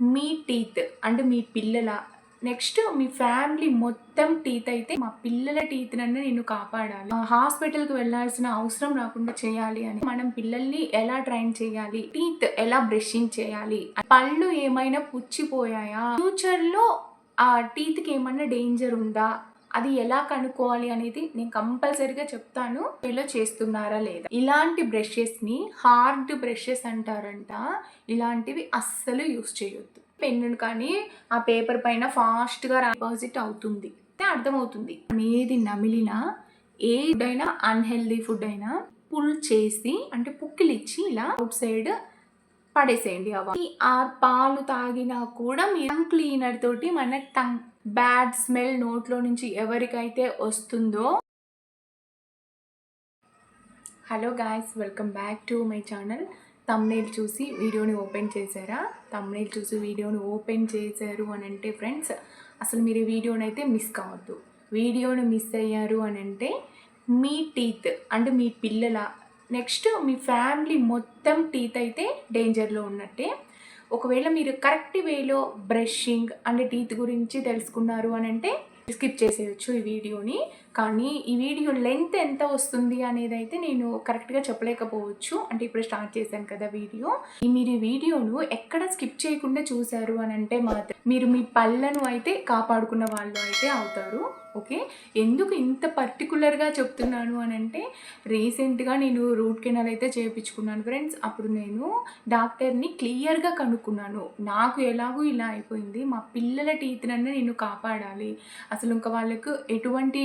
మీ teeth అంటే మీ పిల్లల నెక్స్ట్ మీ ఫ్యామిలీ మొత్తం టీత్ అయితే మా పిల్లల టీత్ నన్ను నేను కాపాడాలి. హాస్పిటల్కి వెళ్ళాల్సిన అవసరం రాకుండా చేయాలి అని మనం పిల్లల్ని ఎలా ట్రైన్ చేయాలి టీత్ ఎలా బ్రషింగ్ చేయాలి పళ్ళు ఏమైనా పుచ్చిపోయాయా ఫ్యూచర్లో ఆ టీత్కి ఏమైనా డేంజర్ ఉందా అది ఎలా కనుక్కోవాలి అనేది నేను కంపల్సరీగా చెప్తాను. ఇలా చేస్తున్నారా లేదా? ఇలాంటి బ్రషెస్ని హార్డ్ బ్రషెస్ అంటారంట. ఇలాంటివి అస్సలు యూస్ చేయొద్దు. పెన్ను కానీ ఆ పేపర్ పైన ఫాస్ట్గా డిపాజిట్ అవుతుంది. అంటే అర్థమవుతుంది. ఏది నమిలినా ఏ ఫుడ్ అయినా అన్హెల్దీ ఫుడ్ అయినా పుల్ చేసి అంటే పుక్కిలిచ్చి ఇలా అవుట్ సైడ్ పడేసేయండి అవి ఆ పాలు తాగినా కూడా మీ టంగ్ క్లీనర్ తోటి మన టంగ్ బ్యాడ్ స్మెల్ నోట్లో నుంచి ఎవరికైతే వస్తుందో. Hello guys welcome back to my channel. Thumbnail చూసి వీడియోని ఓపెన్ చేశారా? తమ్నేల్ చూసి వీడియోని ఓపెన్ చేశారు అని అంటే ఫ్రెండ్స్ అసలు మీరు వీడియోని అయితే మిస్ కావద్దు. వీడియోని మిస్ అయ్యారు అని అంటే మీ టీత్ అంటే మీ పిల్లల నెక్స్ట్ మీ ఫ్యామిలీ మొత్తం టీత్ అయితే డేంజర్లో ఉన్నట్టే. ఒకవేళ మీరు కరెక్ట్ వేలో బ్రషింగ్ అంటే టీత్ గురించి తెలుసుకున్నారు అని అంటే స్కిప్ చేసేయచ్చు ఈ వీడియోని. కానీ ఈ వీడియో లెంత్ ఎంత వస్తుంది అనేది అయితే నేను కరెక్ట్గా చెప్పలేకపోవచ్చు. అంటే ఇప్పుడు స్టార్ట్ చేశాను కదా వీడియో. మీరు ఈ వీడియోను ఎక్కడ స్కిప్ చేయకుండా చూశారు అని అంటే మాత్రం మీరు మీ పళ్ళను అయితే కాపాడుకున్న వాళ్ళు అయితే అవుతారు. ఓకే? ఎందుకు ఇంత పర్టికులర్గా చెప్తున్నాను అని అంటే రీసెంట్గా నేను రూట్ కెనాల్ అయితే చేయించుకున్నాను ఫ్రెండ్స్. అప్పుడు నేను డాక్టర్ని క్లియర్గా కనుక్కున్నాను. నాకు ఎలాగో ఇలా అయిపోయింది. మా పిల్లల టీత్ నన్ను నేను కాపాడాలి. అసలు ఇంకా వాళ్ళకు ఎటువంటి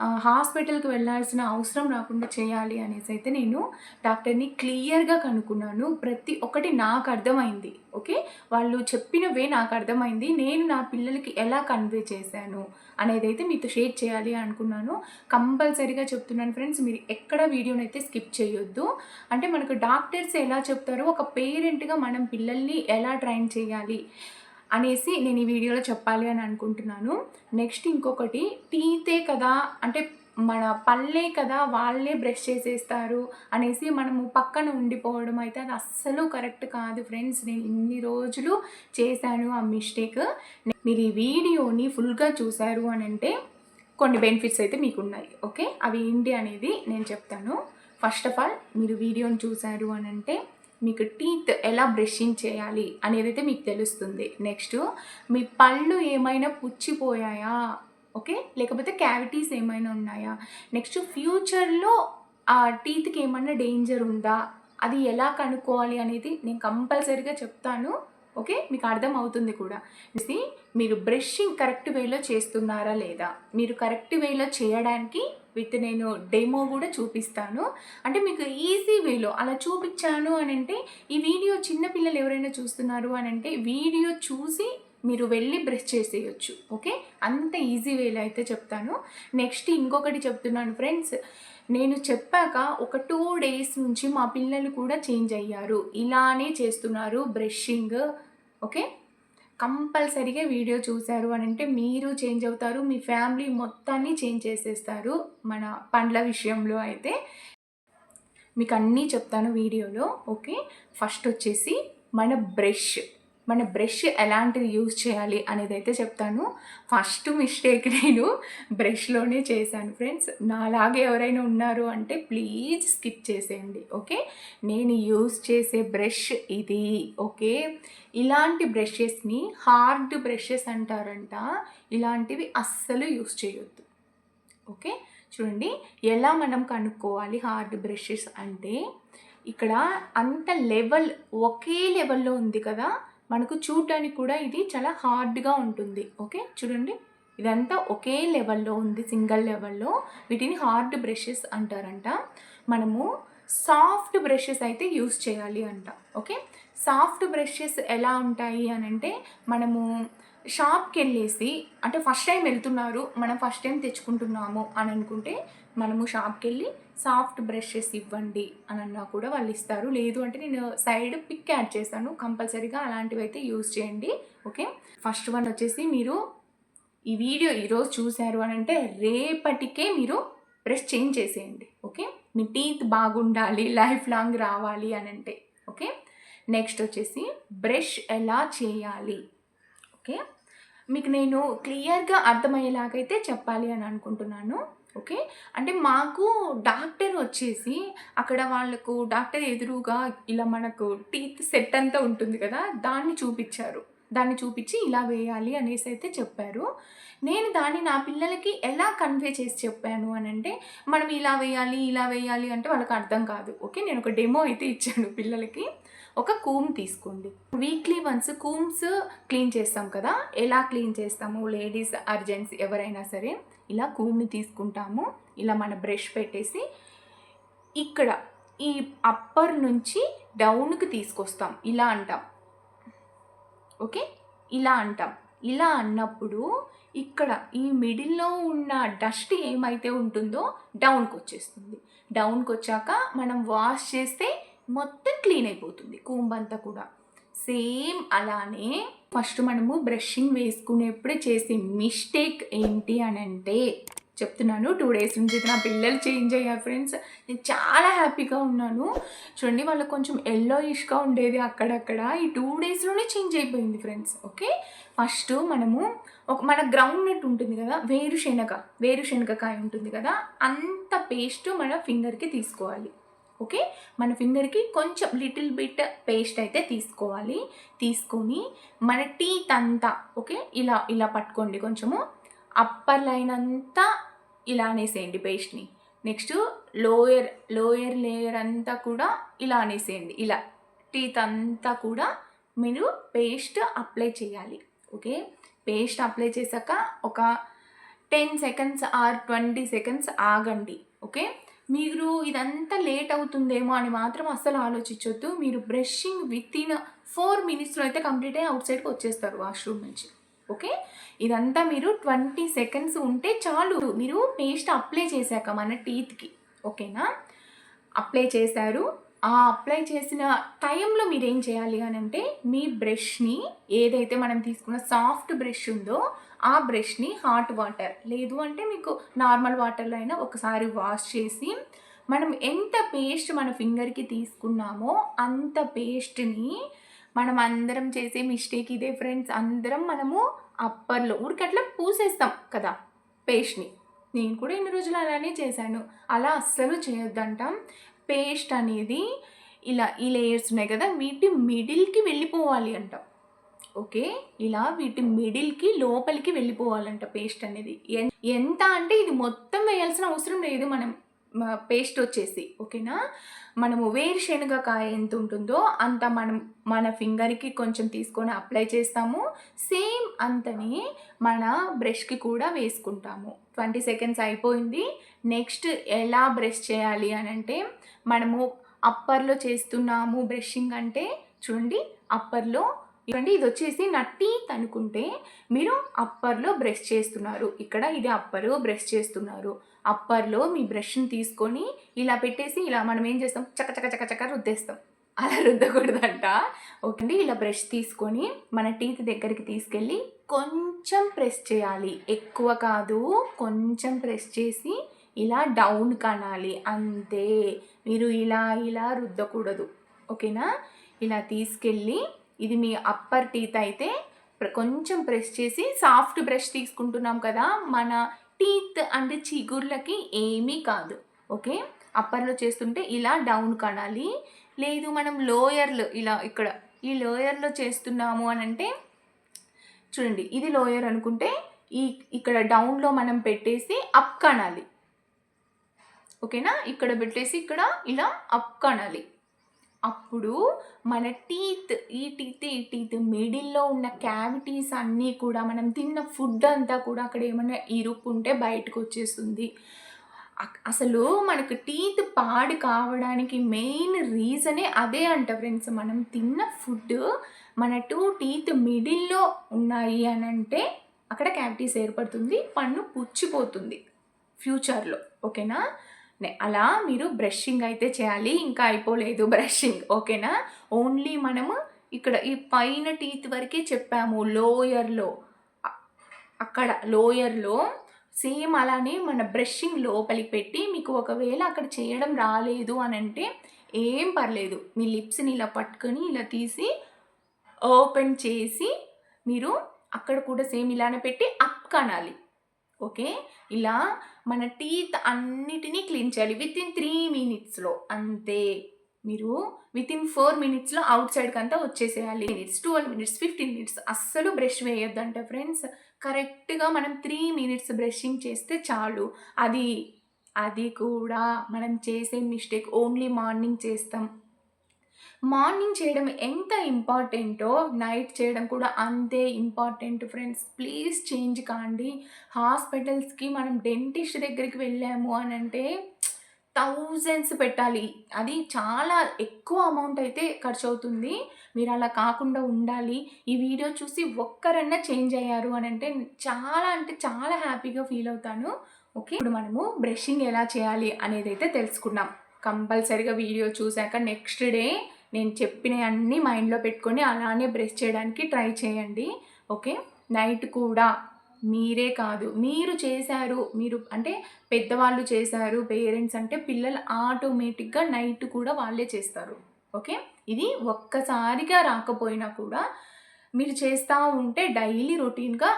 హాస్పిటల్కి వెళ్ళాల్సిన అవసరం రాకుండా చేయాలి అనేసి అయితే నేను డాక్టర్ని క్లియర్గా కనుక్కున్నాను. ప్రతి ఒక్కటి నాకు అర్థమైంది. ఓకే? వాళ్ళు చెప్పినవే నాకు అర్థమైంది. నేను నా పిల్లలకి ఎలా కన్వే చేశాను అనేది అయితే మీతో షేర్ చేయాలి అనుకున్నాను. కంపల్సరీగా చెప్తున్నాను ఫ్రెండ్స్ మీరు ఎక్కడ వీడియోని అయితే స్కిప్ చేయొద్దు. అంటే మనకు డాక్టర్స్ ఎలా చెప్తారో ఒక పేరెంట్గా మనం పిల్లల్ని ఎలా ట్రైన్ చేయాలి? అనేసి నేను ఈ వీడియోలో చెప్పాలి అని అనుకుంటున్నాను. నెక్స్ట్ ఇంకొకటి టీతే కదా అంటే మన పళ్ళే కదా వాళ్ళే బ్రష్ చేసేస్తారు అనేసి మనము పక్కన ఉండిపోవడం అయితే అది అస్సలు కరెక్ట్ కాదు ఫ్రెండ్స్. నేను ఇన్ని రోజులు చేశాను ఆ మిస్టేక్. మీరు ఈ వీడియోని ఫుల్గా చూశారు అని అంటే కొన్ని బెనిఫిట్స్ అయితే మీకు ఉన్నాయి ఓకే? అవి ఏంటి అనేది నేను చెప్తాను. ఫస్ట్ ఆఫ్ ఆల్ మీరు వీడియోని చూశారు అని అంటే మీకు టీత్ ఎలా బ్రషింగ్ చేయాలి అనేది అయితే మీకు తెలుస్తుంది. నెక్స్ట్ మీ పళ్ళు ఏమైనా పుచ్చిపోయాయా? ఓకే? లేకపోతే క్యావిటీస్ ఏమైనా ఉన్నాయా? నెక్స్ట్ ఫ్యూచర్లో ఆ టీత్కి ఏమైనా డేంజర్ ఉందా? అది ఎలా కనుక్కోవాలి అనేది నేను కంపల్సరీగా చెప్తాను. ఓకే? మీకు అర్థం అవుతుంది కూడా. మీరు బ్రషింగ్ కరెక్ట్ వేలో చేస్తున్నారా లేదా? మీరు కరెక్ట్ వేలో చేయడానికి విత్ నేను డెమో కూడా చూపిస్తాను. అంటే మీకు ఈజీ వేలో అలా చూపించాను అని అంటే ఈ వీడియో చిన్నపిల్లలు ఎవరైనా చూస్తున్నారు అని అంటే వీడియో చూసి మీరు వెళ్ళి బ్రష్ చేసేయచ్చు. ఓకే? అంత ఈజీ వేలో అయితే చెప్తాను. నెక్స్ట్ ఇంకొకటి చెప్తున్నాను ఫ్రెండ్స్ నేను చెప్పాక ఒక టూ డేస్ నుంచి మా పిల్లలు కూడా చేంజ్ అయ్యారు. ఇలానే చేస్తున్నారు బ్రషింగ్ ఓకే? కంపల్సరీగా వీడియో చూశారు అని అంటే మీరు చేంజ్ అవుతారు మీ ఫ్యామిలీ మొత్తాన్ని చేంజ్ చేసేస్తారు మన పండ్ల విషయంలో అయితే. మీకు అన్నీ చెప్తాను వీడియోలో ఓకే? ఫస్ట్ వచ్చేసి మన బ్రష్. మన బ్రష్ ఎలాంటిది యూజ్ చేయాలి అనేది అయితే చెప్తాను. ఫస్ట్ మిస్టేక్ నేను బ్రష్లోనే చేశాను ఫ్రెండ్స్. నాలాగే ఎవరైనా ఉన్నారు అంటే ప్లీజ్ స్కిప్ చేసేయండి ఓకే? నేను యూజ్ చేసే బ్రష్ ఇది ఓకే? ఇలాంటి బ్రషెస్ని హార్డ్ బ్రషెస్ అంటారంట. ఇలాంటివి అస్సలు యూజ్ చేయొద్దు ఓకే? చూడండి ఎలా మనం కనుక్కోవాలి హార్డ్ బ్రషెస్ అంటే ఇక్కడ అంత లెవెల్ ఒకే లెవెల్లో ఉంది కదా? మనకు చూడటానికి కూడా ఇది చాలా హార్డ్గా ఉంటుంది. ఓకే? చూడండి. ఇదంతా ఒకే లెవెల్లో ఉంది సింగిల్ లెవెల్లో. వీటిని హార్డ్ బ్రషెస్ అంటారంట. మనము సాఫ్ట్ బ్రషెస్ అయితే యూస్ చేయాలి అంట. ఓకే? సాఫ్ట్ బ్రషెస్ ఎలా ఉంటాయి అని అంటే మనము షాప్కి వెళ్ళేసి అంటే ఫస్ట్ టైం వెళ్తున్నారు మనం ఫస్ట్ టైం తెచ్చుకుంటున్నాము అని అనుకుంటే మనము షాప్కి వెళ్ళి సాఫ్ట్ బ్రషెస్ ఇవ్వండి అని అన్నా కూడా వాళ్ళు ఇస్తారు. లేదు అంటే నేను సైడ్ పిక్ యాడ్ చేస్తాను. కంపల్సరీగా అలాంటివి అయితే యూజ్ చేయండి. ఓకే? ఫస్ట్ వన్ వచ్చేసి మీరు ఈ వీడియో ఈరోజు చూశారు అని అంటే రేపటికే మీరు బ్రష్ చేంజ్ చేసేయండి. ఓకే? మీ టీత్ బాగుండాలి లైఫ్ లాంగ్ రావాలి అని అంటే. ఓకే? నెక్స్ట్ వచ్చేసి బ్రష్ ఎలా చేయాలి? ఓకే? మీకు నేను క్లియర్గా అర్థమయ్యేలాగైతే చెప్పాలి అని అనుకుంటున్నాను. ఓకే? అంటే మాకు డాక్టర్ వచ్చేసి అక్కడ వాళ్ళకు డాక్టర్ ఎదురుగా ఇలా మనకు టీత్ సెట్ అంతా ఉంటుంది కదా దాన్ని చూపించారు. దాన్ని చూపించి ఇలా వేయాలి అనేసి అయితే చెప్పారు. నేను దాన్ని నా పిల్లలకి ఎలా కన్వే చేసి చెప్పాను అని అంటే మనం ఇలా వేయాలి ఇలా వేయాలి అంటే వాళ్ళకి అర్థం కాదు. ఓకే? నేను ఒక డెమో అయితే ఇచ్చాను పిల్లలకి. ఒక కూమ్ తీసుకోండి. వీక్లీ వన్స్ కూమ్స్ క్లీన్ చేస్తాం కదా ఎలా క్లీన్ చేస్తాము లేడీస్ అర్జెంట్స్ ఎవరైనా సరే ఇలా కూమ్ని తీసుకుంటాము. ఇలా మన బ్రష్ పెట్టేసి ఇక్కడ ఈ అప్పర్ నుంచి డౌన్కి తీసుకొస్తాం. ఇలా అంటాం. ఓకే? ఇలా అంటాం. ఇలా అన్నప్పుడు ఇక్కడ ఈ మిడిల్లో ఉన్న డస్ట్ ఏమైతే ఉంటుందో డౌన్కి వచ్చేస్తుంది. డౌన్కి వచ్చాక మనం వాష్ చేస్తే మొత్తం క్లీన్ అయిపోతుంది. కూంబంతా కూడా. సేమ్ అలానే ఫస్ట్ మనము బ్రషింగ్ వేసుకునేప్పుడే చేసే మిస్టేక్ ఏంటి అని అంటే చెప్తున్నాను టూ డేస్ నుంచి నా పిల్లలు చేంజ్ అయ్యారు ఫ్రెండ్స్. నేను చాలా హ్యాపీగా ఉన్నాను. చూడండి వాళ్ళకి కొంచెం ఎల్లోయిష్గా ఉండేది అక్కడక్కడ. ఈ టూ డేస్లోనే చేంజ్ అయిపోయింది ఫ్రెండ్స్ ఓకే? ఫస్ట్ మనము ఒక మన గ్రౌండ్ నట్ ఉంటుంది కదా వేరుశెనగ వేరుశెనగకాయ ఉంటుంది కదా అంత పేస్ట్ మన ఫింగర్కి తీసుకోవాలి. ఓకే? మన ఫింగర్కి కొంచెం లిటిల్ బిట్ పేస్ట్ అయితే తీసుకోవాలి. తీసుకొని మన టీత్ అంతా ఓకే? ఇలా ఇలా పట్టుకోండి కొంచెము. అప్పర్ లైన్ అంతా ఇలా అనేసేయండి పేస్ట్ని. నెక్స్ట్ లోయర్ లోయర్ లేయర్ అంతా కూడా ఇలా అనేసేయండి. ఇలా టీత్ అంతా కూడా మీరు పేస్ట్ అప్లై చేయాలి. ఓకే? పేస్ట్ అప్లై చేశాక ఒక ten seconds or twenty seconds ఆగండి. ఓకే? మీరు ఇదంతా లేట్ అవుతుందేమో అని మాత్రం అస్సలు ఆలోచించొద్దు. మీరు బ్రషింగ్ విత్ ఇన్ ఫోర్ మినిట్స్లో అయితే కంప్లీట్ అయ్యి అవుట్ సైడ్కి వచ్చేస్తారు వాష్రూమ్ నుంచి. ఓకే? ఇదంతా మీరు ట్వంటీ సెకండ్స్ ఉంటే చాలు. మీరు పేస్ట్ అప్లై చేశాక మన టీత్కి ఓకేనా? అప్లై చేశారు. ఆ అప్లై చేసిన టైంలో మీరు ఏం చేయాలి అని అంటే మీ బ్రష్ని ఏదైతే మనం తీసుకున్న సాఫ్ట్ బ్రష్ ఉందో ఆ బ్రష్ని హాట్ వాటర్ లేదు అంటే మీకు నార్మల్ వాటర్లో అయినా ఒకసారి వాష్ చేసి మనం ఎంత పేస్ట్ మన ఫింగర్కి తీసుకున్నామో అంత పేస్ట్ని మనం అందరం చేసే మిస్టేక్ ఇదే ఫ్రెండ్స్ అందరం మనము అప్పర్లో ఊరికట్లా పూసేస్తాం కదా పేస్ట్ని. నేను కూడా ఇన్ని రోజులు అలానే చేశాను. అలా అస్సలు చేయొద్దంటాం. పేస్ట్ అనేది ఇలా ఈ లేయర్స్ ఉన్నాయి కదా వీటి మిడిల్కి వెళ్ళిపోవాలి అంటాం. ఓకే? ఇలా వీటి మిడిల్కి లోపలికి వెళ్ళిపోవాలంట పేస్ట్ అనేది. ఎంత అంటే ఇది మొత్తం వేయాల్సిన అవసరం లేదు మనం. పేస్ట్ వచ్చేసి. ఓకేనా? మనము వేరుశనగకాయ ఎంత ఉంటుందో అంత మనం మన ఫింగర్కి కొంచెం తీసుకొని అప్లై చేస్తాము. సేమ్ అంతని మన బ్రష్కి కూడా వేసుకుంటాము. ట్వంటీ సెకండ్స్ అయిపోయింది. నెక్స్ట్ ఎలా బ్రష్ చేయాలి అని అంటే మనము అప్పర్లో చేస్తున్నాము బ్రషింగ్ అంటే చూడండి అప్పర్లో ఇవ్వండి ఇది వచ్చేసి నా టీత్ అనుకుంటే మీరు అప్పర్లో బ్రష్ చేస్తున్నారు. ఇక్కడ ఇది అప్పర్ బ్రష్ చేస్తున్నారు. అప్పర్లో మీ బ్రష్ని తీసుకొని ఇలా పెట్టేసి ఇలా మనం ఏం చేస్తాం? చక్క చక్క చక్క చక్క రుద్దేస్తాం. అలా రుద్దకూడదంట. ఓకే ఇలా బ్రష్ తీసుకొని మన టీత్ దగ్గరికి తీసుకెళ్ళి కొంచెం ప్రెస్ చేయాలి. ఎక్కువ కాదు కొంచెం ప్రెస్ చేసి ఇలా డౌన్ కనాలి. అంతే. మీరు ఇలా ఇలా రుద్దకూడదు. ఓకేనా? ఇలా తీసుకెళ్ళి ఇది మీ అప్పర్ టీత్ అయితే ప్ర- కొంచెం ప్రెస్ చేసి సాఫ్ట్ బ్రష్ తీసుకుంటున్నాం కదా మన టీత్ అంటే చిగుర్లకి ఏమీ కాదు ఓకే? అప్పర్లో చేస్తుంటే ఇలా డౌన్ కనాలి. లేదు మనం లోయర్లో ఇలా ఇక్కడ ఈ లోయర్లో చేస్తున్నాము అని అంటే చూడండి ఇది లోయర్ అనుకుంటే ఈ ఇక్కడ డౌన్లో మనం పెట్టేసి అప్ కనాలి. ఓకేనా? ఇక్కడ పెట్టేసి ఇక్కడ ఇలా అప్ కనాలి. అప్పుడు మన టీత్ ఈ టీత్ ఈ టీత్ మిడిల్లో ఉన్న క్యావిటీస్ అన్నీ కూడా మనం తిన్న ఫుడ్ అంతా కూడా అక్కడ ఏమైనా ఇరుక్కుంటే బయటకు వచ్చేస్తుంది. అసలు మనకు టీత్ పాడు కావడానికి మెయిన్ రీజనే అదే అంట ఫ్రెండ్స్. మనం తిన్న ఫుడ్ మన టూ టీత్ మిడిల్లో ఉన్నాయి అని అంటే అక్కడ క్యావిటీస్ ఏర్పడుతుంది పన్ను పుచ్చిపోతుంది ఫ్యూచర్లో. ఓకేనా? అలా మీరు బ్రషింగ్ అయితే చేయాలి. ఇంకా అయిపోలేదు బ్రషింగ్ ఓకేనా? ఓన్లీ మనము ఇక్కడ ఈ పైన టీత్ వరకే చెప్పాము లోయర్లో అక్కడ లోయర్లో సేమ్ అలానే మన బ్రషింగ్ లోపలికి పెట్టి మీకు ఒకవేళ అక్కడ చేయడం రాలేదు అని అంటే ఏం పర్లేదు. మీ లిప్స్ని ఇలా పట్టుకొని ఇలా తీసి ఓపెన్ చేసి మీరు అక్కడ కూడా సేమ్ ఇలానే పెట్టి అప్ కనాలి. ఓకే? ఇలా మన టీత్ అన్నిటినీ క్లీన్ చేయాలి. విత్ ఇన్ త్రీ మినిట్స్లో అంతే. మీరు విత్ ఇన్ ఫోర్ మినిట్స్లో అవుట్ సైడ్కి అంతా వచ్చేసేయాలి. Minutes twelve minutes fifteen minutes అస్సలు బ్రష్ వేయొద్దంట ఫ్రెండ్స్ కరెక్ట్గా మనం త్రీ మినిట్స్ బ్రషింగ్ చేస్తే చాలు. అది అది కూడా మనం చేసే మిస్టేక్ ఓన్లీ మార్నింగ్ చేస్తాం. మార్నింగ్ చేయడం ఎంత ఇంపార్టెంటో నైట్ చేయడం కూడా అంతే ఇంపార్టెంట్ ఫ్రెండ్స్. ప్లీజ్ చేంజ్ కాండి. హాస్పిటల్స్కి మనం డెంటిస్ట్ దగ్గరికి వెళ్ళాము అని అంటే థౌజండ్స్ పెట్టాలి. అది చాలా ఎక్కువ అమౌంట్ అయితే ఖర్చు అవుతుంది మీరు అలా కాకుండా ఉండాలి. ఈ వీడియో చూసి ఒక్కరన్నా చేంజ్ అయ్యారు అని అంటే చాలా అంటే చాలా హ్యాపీగా ఫీల్ అవుతాను. ఓకే? ఇప్పుడు మనము బ్రషింగ్ ఎలా చేయాలి అనేది అయితే తెలుసుకున్నాం కంపల్సరీగా వీడియో చూశాక నెక్స్ట్ డే నేను చెప్పిన అన్నీ మైండ్లో పెట్టుకొని అలానే బ్రష్ చేయడానికి ట్రై చేయండి. ఓకే? నైట్ కూడా మీరే కాదు. మీరు చేశారు మీరు అంటే పెద్దవాళ్ళు చేశారు పేరెంట్స్ అంటే పిల్లలు ఆటోమేటిక్గా నైట్ కూడా వాళ్ళే చేస్తారు. ఓకే? ఇది ఒక్కసారిగా రాకపోయినా కూడా మీరు చేస్తూ ఉంటే డైలీ రొటీన్గా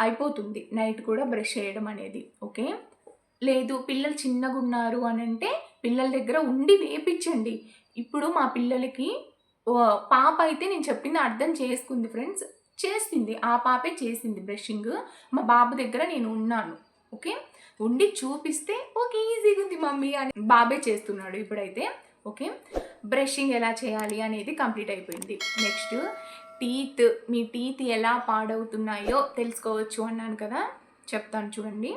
అయిపోతుంది నైట్ కూడా బ్రష్ చేయడం అనేది. ఓకే? లేదు పిల్లలు చిన్నగా ఉన్నారు అని అంటే పిల్లల దగ్గర ఉండి వేపించండి ఇప్పుడు మా పిల్లలకి ఓ, పాప అయితే నేను చెప్పింది అర్థం చేసుకుంది ఫ్రెండ్స్. చేసింది. ఆ పాపే చేసింది బ్రషింగ్. మా బాబు దగ్గర నేను ఉన్నాను. ఓకే? ఉండి చూపిస్తే ఓకే ఈజీగా ఉంది మమ్మీ అని బాబే చేస్తున్నాడు ఇప్పుడైతే. ఓకే? బ్రషింగ్ ఎలా చేయాలి అనేది కంప్లీట్ అయిపోయింది. నెక్స్ట్ టీత్ మీ టీత్ ఎలా పాడవుతున్నాయో తెలుసుకోవచ్చు అన్నాను కదా? చెప్తాను చూడండి.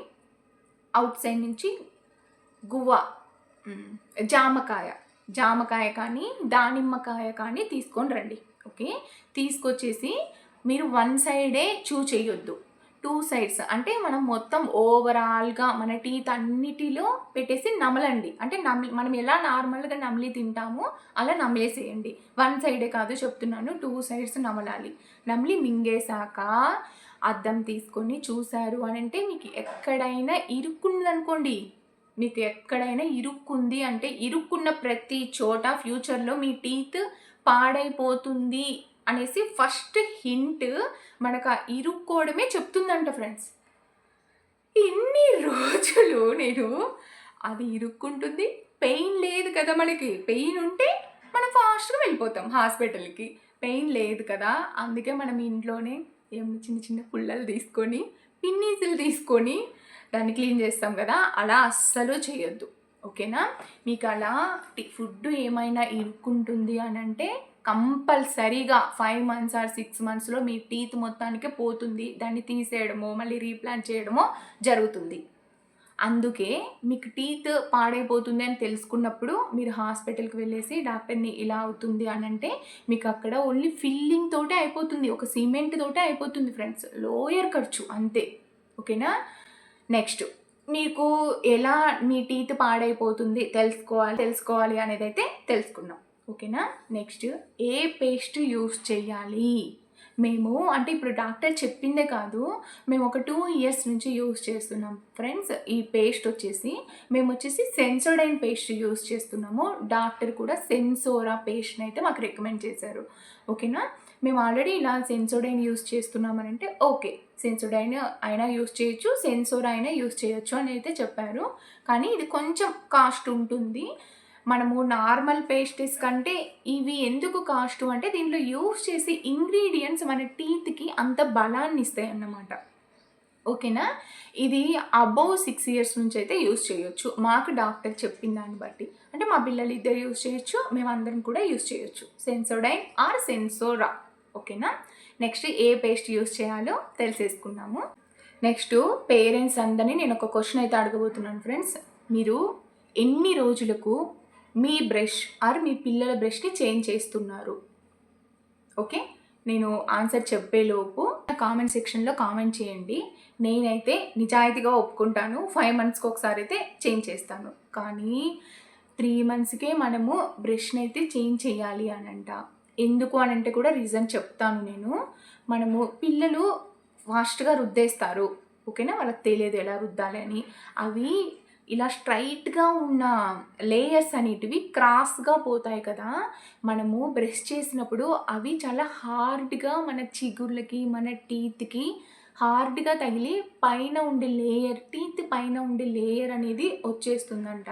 అవుట్ సైడ్ నుంచి గువ్వ జామకాయ. జామకాయ కానీ దానిమ్మకాయ కానీ తీసుకొని రండి. ఓకే? తీసుకొచ్చేసి మీరు వన్ సైడే చూ చేయొద్దు. Two sides. అంటే మనం మొత్తం ఓవరాల్గా మన టీత్ అన్నిటిలో పెట్టేసి నమలండి. అంటే నమి మనం ఎలా నార్మల్గా నమిలి తింటామో అలా నమిలేసేయండి. వన్ సైడే కాదు చెప్తున్నాను. టూ సైడ్స్ నమలాలి. నమిలి మింగేశాక అద్దం తీసుకొని చూశారు అని అంటే మీకు ఎక్కడైనా ఇరుక్కుందనుకోండి. మీకు ఎక్కడైనా ఇరుక్కుంది అంటే ఇరుక్కున్న ప్రతి చోట ఫ్యూచర్లో మీ టీత్ పాడైపోతుంది అనేసి ఫస్ట్ హింట్ మనకు ఆ ఇరుక్కోవడమే చెప్తుందంట ఫ్రెండ్స్. ఇన్ని రోజులు నేను అది ఇరుక్కుంటుంది పెయిన్ లేదు కదా మనకి. పెయిన్ ఉంటే మనం ఫాస్ట్గా వెళ్ళిపోతాం హాస్పిటల్కి. పెయిన్ లేదు కదా అందుకే మనం ఇంట్లోనే ఏమి చిన్న చిన్న పుల్లలు తీసుకొని పిన్నీసులు తీసుకొని దాన్ని క్లీన్ చేస్తాం కదా అలా అస్సలు చేయొద్దు. ఓకేనా? మీకు అలా ఫుడ్ ఏమైనా ఇరుక్కుంటుంది అని అంటే కంపల్సరీగా ఫైవ్ మంత్స్ ఆర్ సిక్స్ మంత్స్లో మీ టీత్ మొత్తానికే పోతుంది. దాన్ని తీసేయడమో మళ్ళీ రీప్లాంట్ చేయడమో జరుగుతుంది. అందుకే మీకు టీత్ పాడైపోతుంది అని తెలుసుకున్నప్పుడు మీరు హాస్పిటల్కి వెళ్ళేసి డాక్టర్ని ఇలా అవుతుంది అని అంటే మీకు అక్కడ ఓన్లీ ఫిల్లింగ్ తోటే అయిపోతుంది. ఒక సిమెంట్ తోటే అయిపోతుంది ఫ్రెండ్స్. లోయర్ ఖర్చు అంతే. ఓకేనా? నెక్స్ట్ మీకు ఎలా మీ టీత్ పాడైపోతుంది తెలుసుకోవాలి తెలుసుకోవాలి అనేది అయితే తెలుసుకున్నాం ఓకేనా? నెక్స్ట్ ఏ పేస్ట్ యూస్ చేయాలి? మేము అంటే ఇప్పుడు డాక్టర్ చెప్పిందే కాదు మేము ఒక టూ ఇయర్స్ నుంచి యూస్ చేస్తున్నాం. ఫ్రెండ్స్ ఈ పేస్ట్ వచ్చేసి మేము వచ్చేసి సెన్సోడైన్ పేస్ట్ యూస్ చేస్తున్నాము. డాక్టర్ కూడా సెన్సోరా పేస్ట్ని అయితే మాకు రికమెండ్ చేశారు. ఓకేనా? మేము ఆల్రెడీ ఇలా సెన్సోడైన్ యూస్ చేస్తున్నామని అంటే ఓకే. సెన్సోడైన్ అయినా యూస్ చేయొచ్చు సెన్సోరా అయినా యూస్ చేయొచ్చు అని అయితే చెప్పారు. కానీ ఇది కొంచెం కాస్ట్ ఉంటుంది. మనము నార్మల్ పేస్ట్రీస్ కంటే ఇవి ఎందుకు కాస్ట్ అంటే దీంట్లో యూస్ చేసే ఇంగ్రీడియంట్స్ మన టీత్కి అంత బలాన్ని ఇస్తాయి అన్నమాట. ఓకేనా? ఇది అబౌవ్ సిక్స్ ఇయర్స్ నుంచి అయితే యూస్ చేయొచ్చు. మాకు డాక్టర్ చెప్పిన దాన్ని బట్టి. అంటే మా పిల్లలు ఇద్దరు యూస్ చేయొచ్చు మేమందరం కూడా యూస్ చేయొచ్చు. సెన్సోడైన్ ఆర్ సెన్సోరా ఓకేనా? నెక్స్ట్ ఏ పేస్ట్ యూస్ చేయాలో తెలిసేసుకున్నాము నెక్స్ట్ పేరెంట్స్ అందరినీ నేను ఒక క్వశ్చన్ అయితే అడగబోతున్నాను ఫ్రెండ్స్. మీరు ఎన్ని రోజులకు మీ బ్రష్ ఆర్ మీ పిల్లల బ్రష్ని చేంజ్ చేస్తున్నారు? ఓకే? నేను ఆన్సర్ చెప్పేలోపు కామెంట్ సెక్షన్లో కామెంట్ చేయండి. నేనైతే నిజాయితీగా ఒప్పుకుంటాను. ఫైవ్ మంత్స్కి ఒకసారి అయితే చేంజ్ చేస్తాను. కానీ త్రీ మంత్స్కే మనము బ్రష్ని అయితే చేంజ్ చేయాలి అని అంట ఎందుకు అని అంటే కూడా రీజన్ చెప్తాను నేను. మనము పిల్లలు ఫాస్ట్గా రుద్దేస్తారు. ఓకేనా? వాళ్ళకి తెలియదు ఎలా రుద్దాలి అని. అవి ఇలా స్ట్రైట్గా ఉన్న లేయర్స్ అనేటివి క్రాస్గా పోతాయి కదా. మనము బ్రష్ చేసినప్పుడు అవి చాలా హార్డ్గా మన చిగుర్లకి మన టీత్కి హార్డ్గా తగిలి పైన ఉండే లేయర్ టీత్ పైన ఉండే లేయర్ అనేది వచ్చేస్తుందంట.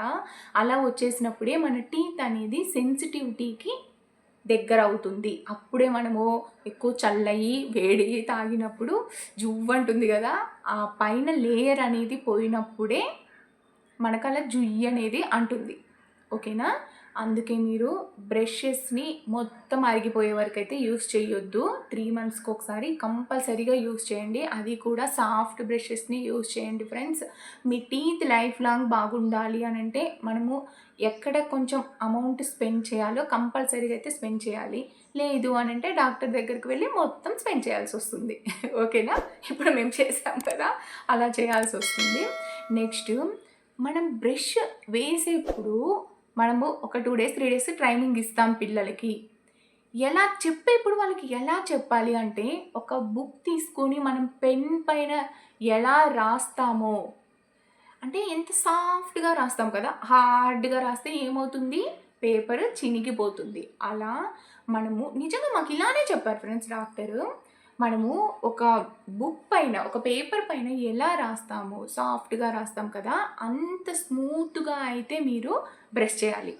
అలా వచ్చేసినప్పుడే మన టీత్ అనేది సెన్సిటివిటీకి దగ్గర అవుతుంది అప్పుడే మనము ఎక్కువ చల్లయి వేడి తాగినప్పుడు జువ్వు అంటుంది కదా ఆ పైన లేయర్ అనేది పోయినప్పుడే మనకలా జుయ్యి అనేది అంటుంది. ఓకేనా? అందుకే మీరు బ్రషెస్ని మొత్తం అరిగిపోయే వరకు అయితే యూస్ చేయొద్దు త్రీ మంత్స్కి ఒకసారి కంపల్సరీగా యూస్ చేయండి. అది కూడా సాఫ్ట్ బ్రషెస్ని యూస్ చేయండి ఫ్రెండ్స్. మీ టీత్ లైఫ్ లాంగ్ బాగుండాలి అని అంటే మనము ఎక్కడ కొంచెం అమౌంట్ స్పెండ్ చేయాలో కంపల్సరీగా అయితే స్పెండ్ చేయాలి. లేదు అని అంటే డాక్టర్ దగ్గరికి వెళ్ళి మొత్తం స్పెండ్ చేయాల్సి వస్తుంది. ఓకేనా? ఇప్పుడు మేము చేసాం కదా? అలా చేయాల్సి వస్తుంది. నెక్స్ట్ మనం బ్రష్ వేసేప్పుడు మనము ఒక two days three days training ఇస్తాం పిల్లలకి. ఎలా చెప్పేప్పుడు వాళ్ళకి ఎలా చెప్పాలి అంటే ఒక బుక్ తీసుకొని మనం పెన్ పైన ఎలా రాస్తామో. అంటే ఎంత సాఫ్ట్గా రాస్తాం కదా హార్డ్గా రాస్తే ఏమవుతుంది? పేపర్ చినిగిపోతుంది. అలా మనము నిజంగా మాకు ఇలానే చెప్పారు ఫ్రెండ్స్ డాక్టరు. మనము ఒక బుక్ పైన ఒక పేపర్ పైన ఎలా రాస్తామో సాఫ్ట్గా రాస్తాం కదా అంత స్మూత్గా అయితే మీరు బ్రష్ చేయాలి.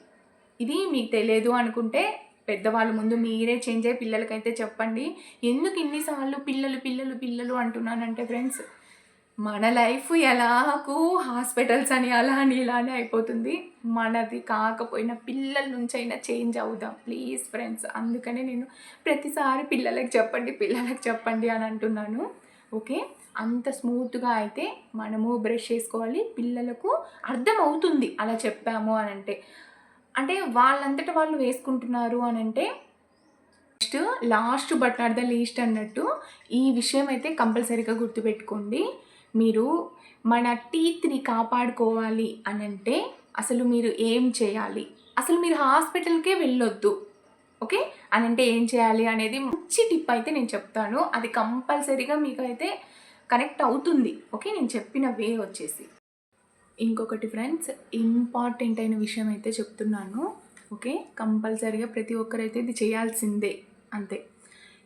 ఇది మీకు తెలియదు అనుకుంటే పెద్దవాళ్ళు ముందు మీరే చేంజ్ అయ్యి పిల్లలకైతే చెప్పండి. ఎందుకు ఇన్నిసార్లు పిల్లలు పిల్లలు పిల్లలు అంటున్నానంటే ఫ్రెండ్స్ మన లైఫ్ ఎలాగూ హాస్పిటల్స్ అని అలా అని ఇలానే అయిపోతుంది. మనది కాకపోయినా పిల్లల నుంచి అయినా చేంజ్ అవుదాం. ప్లీజ్ ఫ్రెండ్స్ అందుకనే నేను ప్రతిసారి పిల్లలకి చెప్పండి పిల్లలకి చెప్పండి అని అంటున్నాను. ఓకే? అంత స్మూత్గా అయితే మనము బ్రష్ చేసుకోవాలి. పిల్లలకు అర్థం అవుతుంది అలా చెప్పాము అని అంటే. అంటే వాళ్ళంతట వాళ్ళు వేసుకుంటున్నారు అని అంటే next last but not the least అన్నట్టు ఈ విషయం అయితే కంపల్సరీగా గుర్తుపెట్టుకోండి. మీరు మన టీత్ని కాపాడుకోవాలి అని అంటే అసలు మీరు ఏం చేయాలి? అసలు మీరు హాస్పిటల్కే వెళ్ళొద్దు. ఓకే? అనంటే ఏం చేయాలి అనేది మంచి టిప్ అయితే నేను చెప్తాను. అది కంపల్సరీగా మీకు అయితే కనెక్ట్ అవుతుంది. ఓకే? నేను చెప్పిన వే వచ్చేసి. ఇంకొకటి ఫ్రెండ్స్ ఇంపార్టెంట్ అయిన విషయం అయితే చెప్తున్నాను. ఓకే? కంపల్సరీగా ప్రతి ఒక్కరైతే ఇది చేయాల్సిందే. అంతే.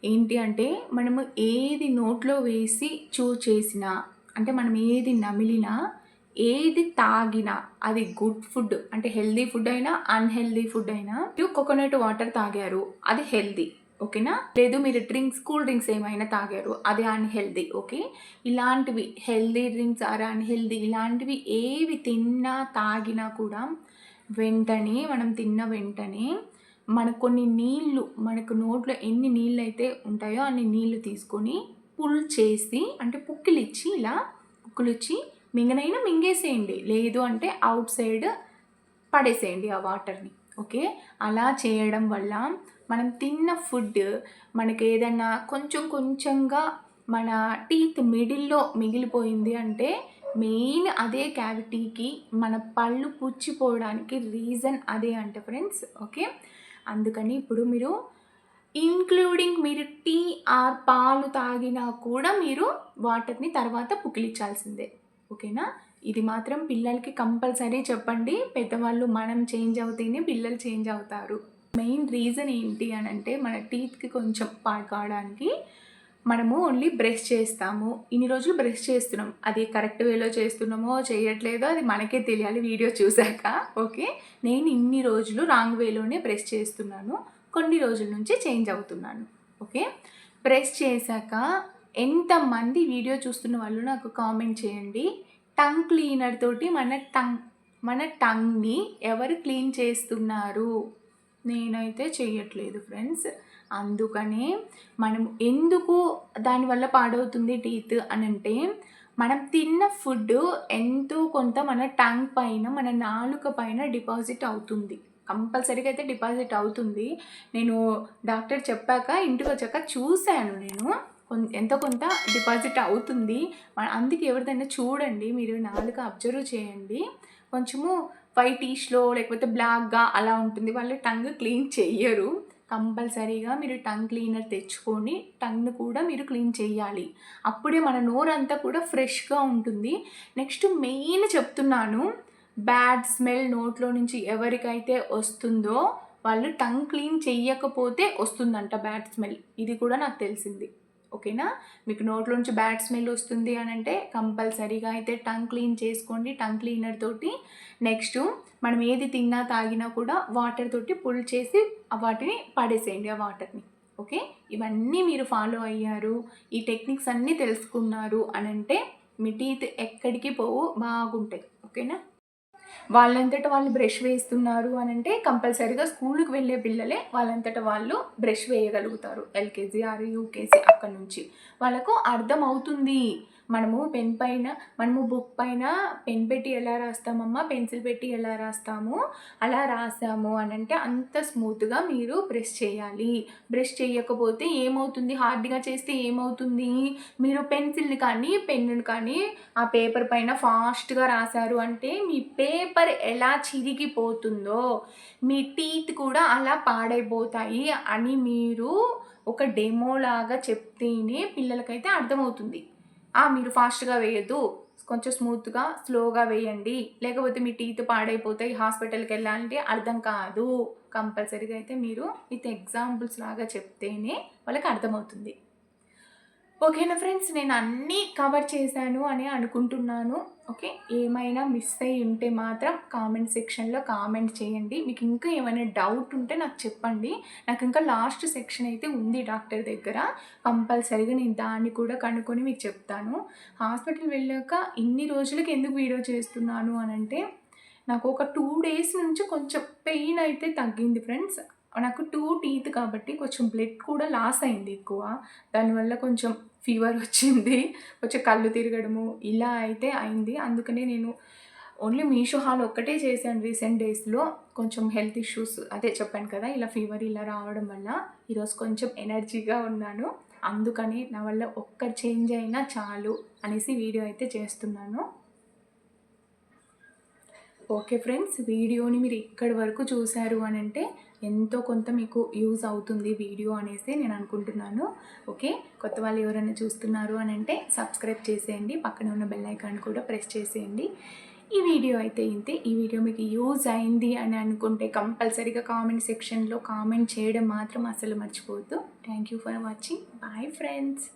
ఏంటి అంటే మనము ఏది నోట్లో వేసి చూ చేసినా అంటే మనం ఏది నమిలినా ఏది తాగినా అది గుడ్ ఫుడ్ అంటే హెల్దీ ఫుడ్ అయినా అన్హెల్దీ ఫుడ్ అయినా కోకోనట్ వాటర్ తాగారు అది హెల్దీ ఓకేనా? లేదు మీరు డ్రింక్స్ కూల్ డ్రింక్స్ ఏమైనా తాగారు అది అన్హెల్దీ ఓకే? ఇలాంటివి హెల్దీ డ్రింక్స్ ఆర్ అన్హెల్దీ ఇలాంటివి ఏవి తిన్నా తాగినా కూడా వెంటనే మనం తిన్న వెంటనే మనకు కొన్ని నీళ్ళు మనకు నోట్లో ఎన్ని నీళ్ళు అయితే ఉంటాయో అన్ని నీళ్ళు తీసుకొని పుల్ చేసి అంటే పుక్కిలు ఇచ్చి ఇలా పుక్కులు ఇచ్చి మింగనైనా మింగేసేయండి. లేదు అంటే అవుట్ సైడ్ పడేసేయండి ఆ వాటర్ని. ఓకే? అలా చేయడం వల్ల మనం తిన్న ఫుడ్ మనకి ఏదైనా కొంచెం కొంచెంగా మన టీత్ మిడిల్లో మిగిలిపోయింది అంటే మెయిన్ అదే క్యావిటీకి మన పళ్ళు పుచ్చిపోవడానికి రీజన్ అదే అంటే ఫ్రెండ్స్. ఓకే? అందుకని ఇప్పుడు మీరు ఇంక్లూడింగ్ మీరు టీ ఆర్ పాలు తాగినా కూడా మీరు వాటర్ని తర్వాత పుకిలించాల్సిందే. ఓకేనా? ఇది మాత్రం పిల్లలకి కంపల్సరీ చెప్పండి. పెద్దవాళ్ళు మనం చేంజ్ అవుతేనే పిల్లలు చేంజ్ అవుతారు. మెయిన్ రీజన్ ఏంటి అని అంటే మన టీత్కి కొంచెం పాడు కావడానికి మనము ఓన్లీ బ్రష్ చేస్తాము. ఇన్ని రోజులు బ్రష్ చేస్తున్నాం. అది కరెక్ట్ వేలో చేస్తున్నామో చేయట్లేదో అది మనకే తెలియాలి వీడియో చూశాక. ఓకే? నేను ఇన్ని రోజులు రాంగ్ వేలోనే బ్రష్ చేస్తున్నాను. కొన్ని రోజుల నుంచి చేంజ్ అవుతున్నాను. ఓకే? ప్రెస్ చేశాక ఎంతమంది వీడియో చూస్తున్న వాళ్ళు నాకు కామెంట్ చేయండి. టంగ్ క్లీనర్ తోటి మన టంగ్ మన టంగ్ని ఎవరు క్లీన్ చేస్తున్నారు? నేనైతే చేయట్లేదు ఫ్రెండ్స్. అందుకనే మనం ఎందుకు దానివల్ల పాడవుతుంది టీత్ అని అంటే మనం తిన్న ఫుడ్ ఎంతో కొంత మన టంగ్ పైన మన నాలుక పైన డిపాజిట్ అవుతుంది. కంపల్సరీగా అయితే డిపాజిట్ అవుతుంది. నేను డాక్టర్ చెప్పాక ఇంటికి వచ్చాక చూశాను నేను. ఎంతో కొంత డిపాజిట్ అవుతుంది. అందుకే ఎవరిదైనా చూడండి మీరు నాలుక అబ్జర్వ్ చేయండి. కొంచెము వైటిష్లో లేకపోతే బ్లాక్గా అలా ఉంటుంది. వాళ్ళు టంగ్ క్లీన్ చెయ్యరు. కంపల్సరీగా మీరు టంగ్ క్లీనర్ తెచ్చుకొని టంగ్ను కూడా మీరు క్లీన్ చేయాలి అప్పుడే మన నోరంతా కూడా ఫ్రెష్గా ఉంటుంది. నెక్స్ట్ మెయిన్ చెప్తున్నాను బ్యాడ్ స్మెల్ నోట్లో నుంచి ఎవరికైతే వస్తుందో వాళ్ళు టంగ్ క్లీన్ చెయ్యకపోతే వస్తుందంట బ్యాడ్ స్మెల్. ఇది కూడా నాకు తెలిసింది. ఓకేనా? మీకు నోట్లో నుంచి బ్యాడ్ స్మెల్ వస్తుంది అని అంటే కంపల్సరీగా అయితే టంగ్ క్లీన్ చేసుకోండి టంగ్ క్లీనర్ తోటి. నెక్స్ట్ మనం ఏది తిన్నా తాగినా కూడా వాటర్ తోటి పుల్ చేసి వాటిని పడేసేయండి ఆ వాటర్ని. ఓకే? ఇవన్నీ మీరు ఫాలో అయ్యారు ఈ టెక్నిక్స్ అన్నీ తెలుసుకున్నారు అని అంటే మీ టీత్ ఎక్కడికి పోవు బాగుంటాయి. ఓకేనా? వాళ్ళంతట వాళ్ళు బ్రష్ వేస్తున్నారు అని అంటే కంపల్సరీగా స్కూల్కి వెళ్ళే పిల్లలే వాళ్ళంతట వాళ్ళు బ్రష్ వేయగలుగుతారు. ఎల్కేజీ ఆర్ యూకేజీ అక్కడ నుంచి. వాళ్ళకు అర్థం అవుతుంది మనము పెన్ పైన మనము బుక్ పైన పెన్ పెట్టి ఎలా రాస్తామమ్మా? పెన్సిల్ పెట్టి ఎలా రాస్తాము? అలా రాసాము అని అంటే అంత స్మూత్గా మీరు బ్రష్ చేయాలి. బ్రష్ చేయకపోతే ఏమవుతుంది? హార్డ్గా చేస్తే ఏమవుతుంది? మీరు పెన్సిల్ని కానీ పెన్నుని కానీ ఆ పేపర్ పైన ఫాస్ట్గా రాశారు అంటే మీ పేపర్ ఎలా చిరిగిపోతుందో మీ టీత్ కూడా అలా పాడైపోతాయి అని మీరు ఒక డెమో లాగా చెప్తేనే పిల్లలకైతే అర్థమవుతుంది. మీరు ఫాస్ట్గా వేయద్దు. కొంచెం స్మూత్గా స్లోగా వేయండి. లేకపోతే మీ టీత్ పాడైపోతాయి హాస్పిటల్కి వెళ్ళాలంటే అర్థం కాదు. కంపల్సరీగా అయితే మీరు విత్ ఎగ్జాంపుల్స్ లాగా చెప్తేనే వాళ్ళకి అర్థమవుతుంది. ఓకేనా ఫ్రెండ్స్ నేను అన్నీ కవర్ చేశాను అని అనుకుంటున్నాను. ఓకే ఏమైనా మిస్ అయ్యి ఉంటే మాత్రం కామెంట్ సెక్షన్లో కామెంట్ చేయండి. మీకు ఇంకా ఏమైనా డౌట్ ఉంటే నాకు చెప్పండి. నాకు ఇంకా లాస్ట్ సెక్షన్ అయితే ఉంది డాక్టర్ దగ్గర. కంపల్సరీగా నేను దాన్ని కూడా కనుక్కొని మీకు చెప్తాను. హాస్పిటల్ వెళ్ళాక ఇన్ని రోజులకి ఎందుకు వీడియో చేస్తున్నాను అని అంటే నాకు ఒక టూ డేస్ నుంచి కొంచెం పెయిన్ అయితే తగ్గింది ఫ్రెండ్స్ నాకు టూ టీత్ కాబట్టి కొంచెం బ్లడ్ కూడా లాస్ అయింది ఎక్కువ. దానివల్ల కొంచెం ఫీవర్ వచ్చింది. కొంచెం కళ్ళు తిరగడము ఇలా అయితే అయింది. అందుకనే నేను ఓన్లీ మీషో హాల్ ఒక్కటే చేశాను రీసెంట్ డేస్లో కొంచెం హెల్త్ ఇష్యూస్ అదే చెప్పాను కదా ఇలా ఫీవర్ ఇలా రావడం వల్ల ఈరోజు కొంచెం ఎనర్జీగా ఉన్నాను. అందుకని నా వల్ల ఒక్క చేంజ్ అయినా చాలు అనేసి వీడియో అయితే చేస్తున్నాను. ఓకే ఫ్రెండ్స్ వీడియోని మీరు ఇక్కడి వరకు చూశారు అని అంటే ఎంతో కొంత మీకు యూజ్ అవుతుంది వీడియో అనేసి నేను అనుకుంటున్నాను. ఓకే కొత్త వాళ్ళు ఎవరైనా చూస్తున్నారు అని అంటే సబ్స్క్రైబ్ చేసేయండి పక్కన ఉన్న బెల్ ఐకాన్ కూడా ప్రెస్ చేసేయండి. ఈ వీడియో అయితే ఇంతే. ఈ వీడియో మీకు యూజ్ అయింది అని అనుకుంటే కంపల్సరీగా కామెంట్ సెక్షన్లో కామెంట్ చేయడం మాత్రం అసలు మర్చిపోవద్దు. Thank you for watching. Bye friends.